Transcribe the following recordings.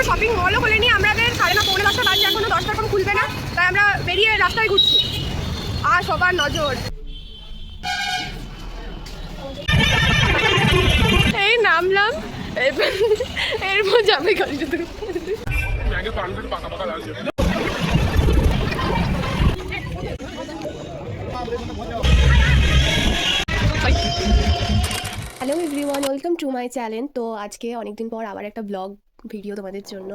এখনও শপিং মলও খোলেনি। আমাদের সাড়ে ন পৌনে দশটা বাজছে এখনও দশটা কম খুলবে না। তাই আমরা বেরিয়ে রাস্তায় ঘুরছি। আর সবার নজর। এই নামলাম এরপর যাবে গাড়িটা তো ম্যাগে পানগুলো পাকা পাকা লাগছে hello everyone welcome to my channel তো আজকে অনেকদিন পর আবার একটা ব্লগ ভিডিও তোমাদের জন্য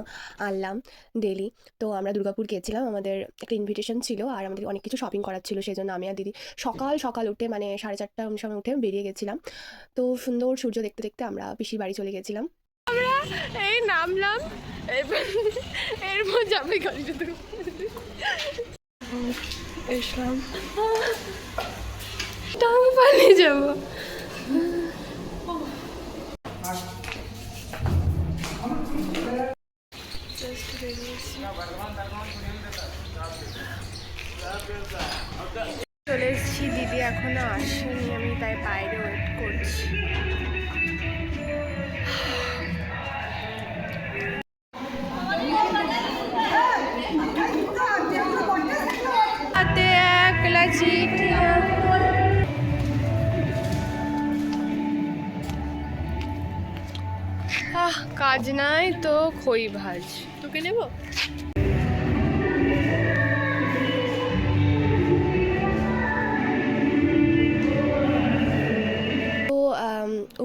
আনলাম ডেলি তো আমরা দুর্গাপুর গেছিলাম আমাদের একটা ইনভিটেশন ছিল আর আমাদের অনেক কিছু শপিং করার ছিল সেই জন্য আমি আর দিদি সকাল সকাল উঠে মানে সাড়ে চারটা সময় উঠে বেরিয়ে গেছিলাম। তো সুন্দর সূর্য দেখতে দেখতে আমরা পিসির বাড়ি চলে গেছিলাম। আমরা এই নামলাম এরপর যাবে গাড়িটা তো। এসলাম। টাং পালিয়ে যাব চলে এসেছি দিদি এখনও আসেনি আমি তাই বাইরে ওয়েট করছি। কাজ নাই তো খই ভাজ। তোকে নেব?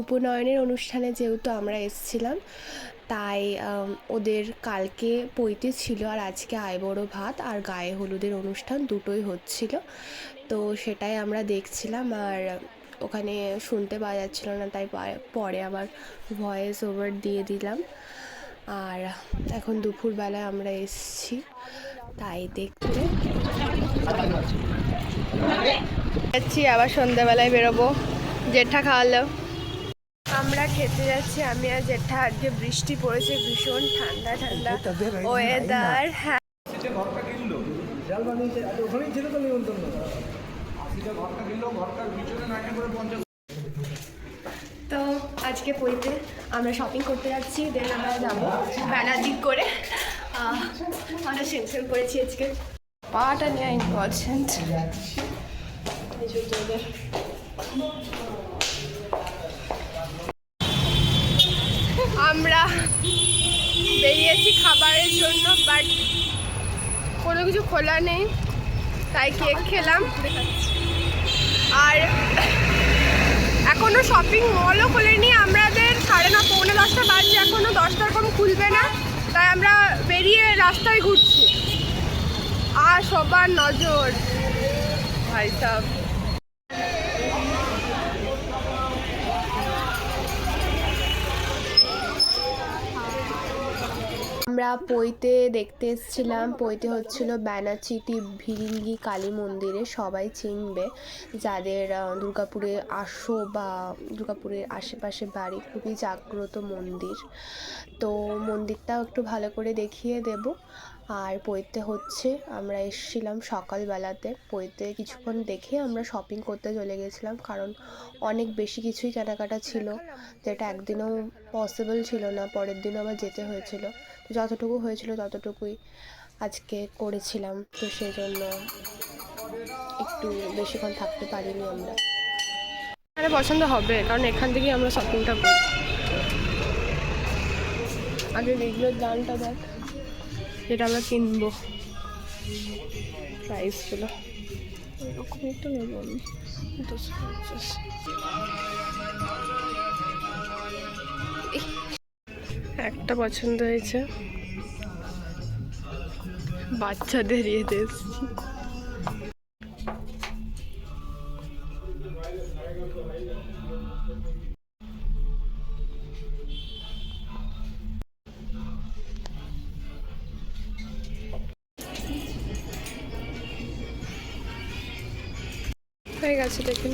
উপনয়নের অনুষ্ঠানে যেহেতু আমরা এসেছিলাম, তাই ওদের কালকে পৈতে ছিল আর আজকে আইবড়ো ভাত আর গায়ে হলুদের অনুষ্ঠান দুটোই হচ্ছিল। তো সেটাই আমরা দেখছিলাম আর ওখানে শুনতে পাওয়া যাচ্ছিল না তাই পরে আবার ভয়েস ওভার দিয়ে দিলাম। আর এখন দুপুরবেলায় আমরা এসছি তাই দেখতে। যাচ্ছি আবার সন্ধ্যাবেলায় বেরোবো। জেঠা খাওয়ালো। আমরা খেতে যাচ্ছি আমি আর জেঠা আজকে বৃষ্টি পড়েছে ভীষণ ঠান্ডা ঠান্ডা ওয়েদার হ্যাঁ তো আজকে পইতে আমরা শপিং করতে যাচ্ছি দেন আমরা যাব দিক করে। আমরা সেনসেন করেছি আজকে। পাটা নিয়ে ইম্পর্টেন্ট আমরা বেরিয়েছি খাবারের জন্য বাট কোনো কিছু খোলা নেই, তাই কেক খেলাম। আর এখনও শপিং মলও খোলেনি। আমাদের সাড়ে না, পৌনে দশটা বাজছে এখনও দশটার কম খুলবে না। তাই আমরা বেরিয়ে রাস্তায় ঘুরছি। আর সবার নজর। ভাই সাহ আমরা পইতে দেখতে এসেছিলাম। পইতে হচ্ছিল ব্যানাচিটি ভিরিঙ্গি, কালী মন্দিরে সবাই চিনবে। যাদের দুর্গাপুরে আসো বা দুর্গাপুরের আশেপাশে বাড়ি খুবই জাগ্রত মন্দির। তো মন্দিরটাও একটু ভালো করে দেখিয়ে দেব। আর পইতে হচ্ছে, আমরা এসেছিলাম সকালবেলাতে। পইতে কিছুক্ষণ দেখে আমরা শপিং করতে চলে গেছিলাম কারণ অনেক বেশি কিছুই কেনাকাটা ছিল। যেটা একদিনও পসিবল ছিল না, পরের দিনও আবার যেতে হয়েছিল। যতটুকু হয়েছিল ততটুকুই আজকে করেছিলাম। তো সেই জন্য একটু বেশিক্ষণ থাকতে পারিনি আমরা। আরে পছন্দ হবে কারণ এখান থেকেই আমরা শপিংটা করি। আগে এগুলোর দামটা দেখ। যেটা আমরা কিনবো। প্রাইসগুলো এরকম একটা নেব আমি। দুশো পঞ্চাশ। একটা পছন্দ হয়েছে। বাচ্চাদের ইয়ে এসছি হয়ে গেছে দেখুন।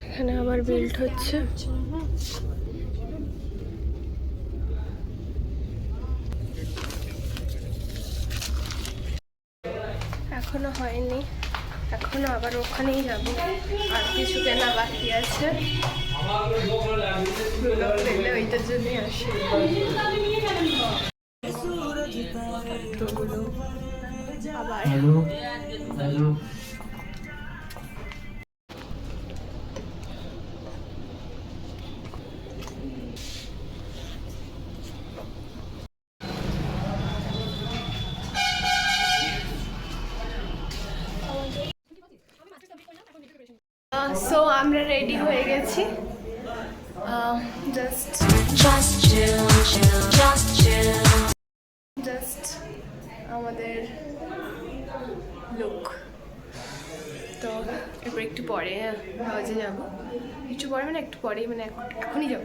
এখানে আবার বিল্ড হচ্ছে। এখনও হয়নি। এখনও আবার ওখানেই যাব। আর কিছু কেনা বাকি আছে। ওইটার জন্যই আসি। আবার। সো আমরা রেডি হয়ে গেছি। Just chill. জাস্ট আমাদের লুক তো এরপর একটু পরে হাউজে যাব। একটু পরে মানে একটু পরেই মানে এখন- এখনই যাব।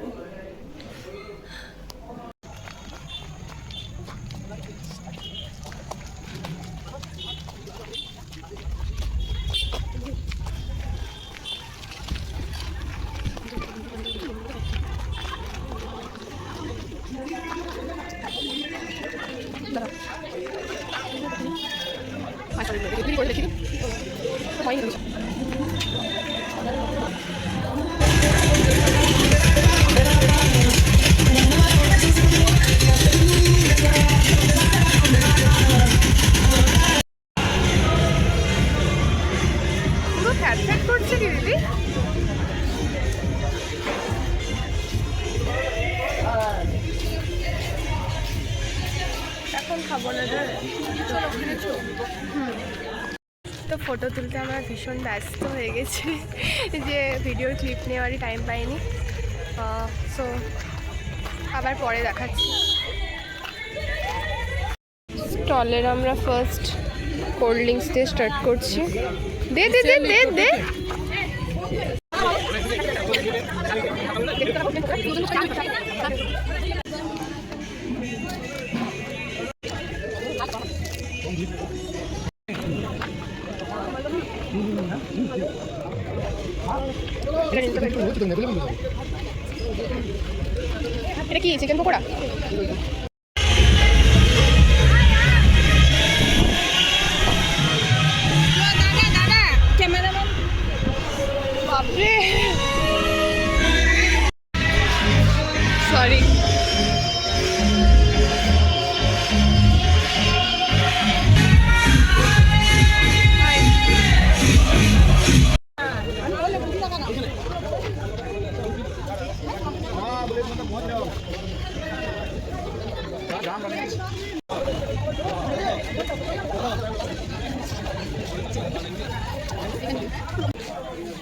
ব্যস্ত হয়ে গেছে যে ভিডিও ক্লিপ নেওয়ারই টাইম পাইনি। সো আবার পরে দেখাচ্ছি। স্টলের আমরা ফার্স্ট কোল্ড ড্রিঙ্কস দিয়ে স্টার্ট করছি। দে দে দে দে দে। এটা কি চিকেন পকোড়া?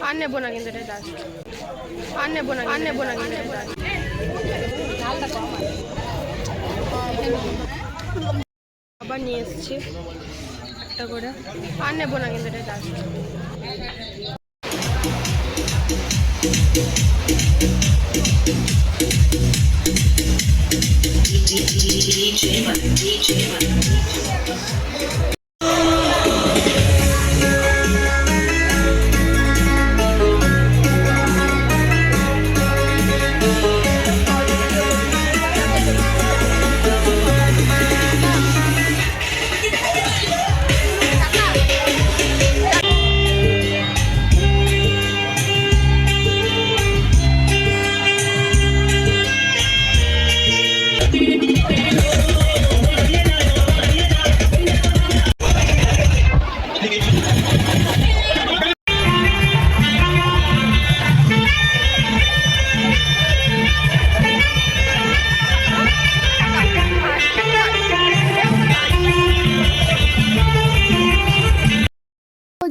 আর নেব না কিন্তু এটা লাস্ট আর নেব না, আর নেব না কিন্তু। আবার নিয়ে এসেছি একটা করে। আর নেব না কিন্তু এটা লাস্ট DJ Mother, DJ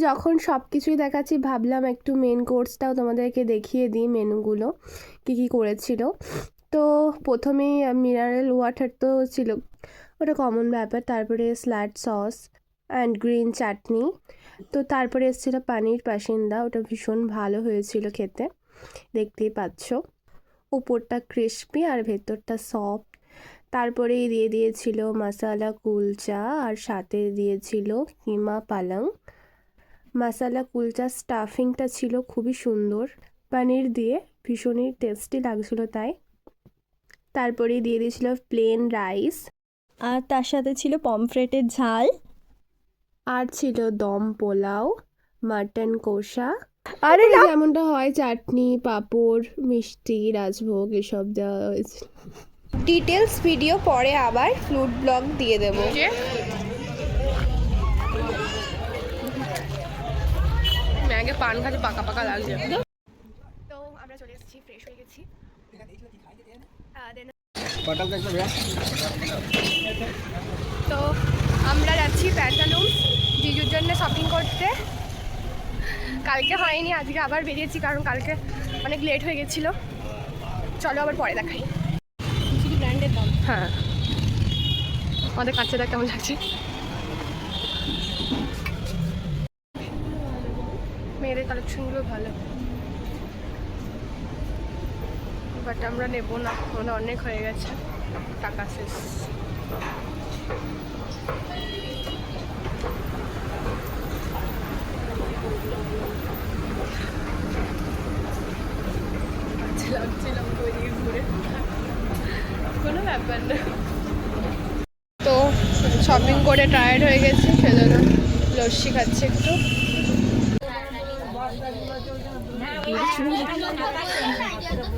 যখন সব কিছুই দেখাচ্ছি, ভাবলাম একটু মেন কোর্সটাও তোমাদেরকে দেখিয়ে দিই মেনুগুলো, কী কী করেছিল। তো প্রথমেই মিনারেল ওয়াটার তো ছিল, ওটা কমন ব্যাপার। তারপরে salad sauce and green chutney তো তারপরে এসেছিল পানির পাসিন্দা ওটা ভীষণ ভালো হয়েছিল খেতে, দেখতেই পাচ্ছ। উপরটা ক্রিস্পি আর ভেতরটা সফট তারপরেই দিয়ে দিয়েছিল মশালা কুলচা আর সাথে দিয়েছিল কিমা পালং মশালা কুলচা স্টাফিংটা ছিল খুবই সুন্দর। পনির দিয়ে ভীষণই টেস্টি লাগছিল তাই। তারপরেই দিয়ে দিয়েছিল প্লেন রাইস আর তার সাথে ছিল পমফ্রেটের ঝাল। আর ছিল দম পোলাও মাটন কষা। আরে যেমনটা হয় চাটনি পাঁপড় মিষ্টি রাজভোগ এসব দেওয়া হয়েছে। ডিটেলস ভিডিও পরে আবার ফ্লুট ব্লগ দিয়ে দেবো। ম্যাগে পান খাচ্ছে পাকা পাকা লাগছে তো আমরা চলে এসেছি ফ্রেশ হয়ে গেছি। তো আমরা যাচ্ছি প্যান্টালুম জিজুর জন্য শপিং করতে। কালকে হয়নি আজকে আবার বেরিয়েছি কারণ কালকে অনেক লেট হয়ে গেছিল। চলো আবার পরে দেখাই। ব্র্যান্ডের দাম হ্যাঁ। আমাদের কাছে কেমন লাগছে? মেয়েদের কালেকশনগুলো ভালো। বাট আমরা নেব না মানে অনেক হয়ে গেছে। টাকা শেষ। লাগছিলাম ওইদিকে ঘুরে। কোনো ব্যাপার না। তো শপিং করে টায়ার্ড হয়ে গেছে, সেজন্য লস্যি খাচ্ছি একটু। 你们